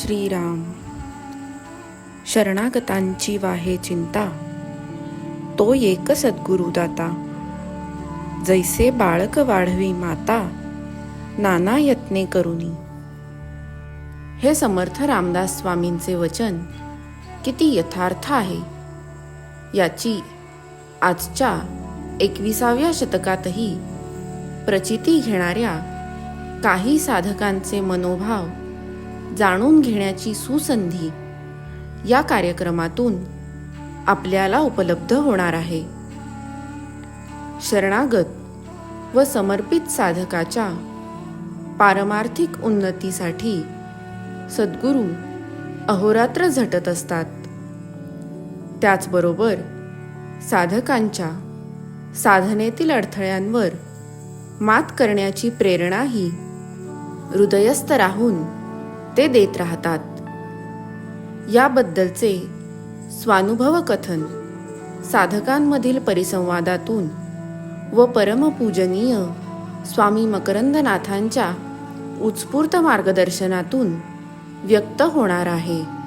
श्रीराम. शरणागतांची वाहे चिंता. तो एक सद्गुरुदाता जैसे बाळक वाढवी माता नाना यत्ने करुनी. हे समर्थ रामदास स्वामींचे वचन किती यथार्थ आहे? याची आजच्या एकविसाव्या शतकातही प्रचिती घेणाऱ्या काही साधकांचे मनोभाव जाणून घेण्याची सुसंधी या कार्यक्रमातून आपल्याला उपलब्ध होणार आहे. शरणागत व समर्पित साधकाच्या पारमार्थिक उन्नतीसाठी सद्गुरू अहोरात्र झटत असतात. त्याचबरोबर साधकांच्या साधनेतील अडथळ्यांवर मात करण्याची प्रेरणाही हृदयस्थ राहून ते देत राहतात. याबद्दलचे स्वानुभव कथन साधकांमधील परिसंवादातून व परमपूजनीय स्वामी मकरंदनाथांच्या उत्स्फूर्त मार्गदर्शनातून व्यक्त होणार आहे.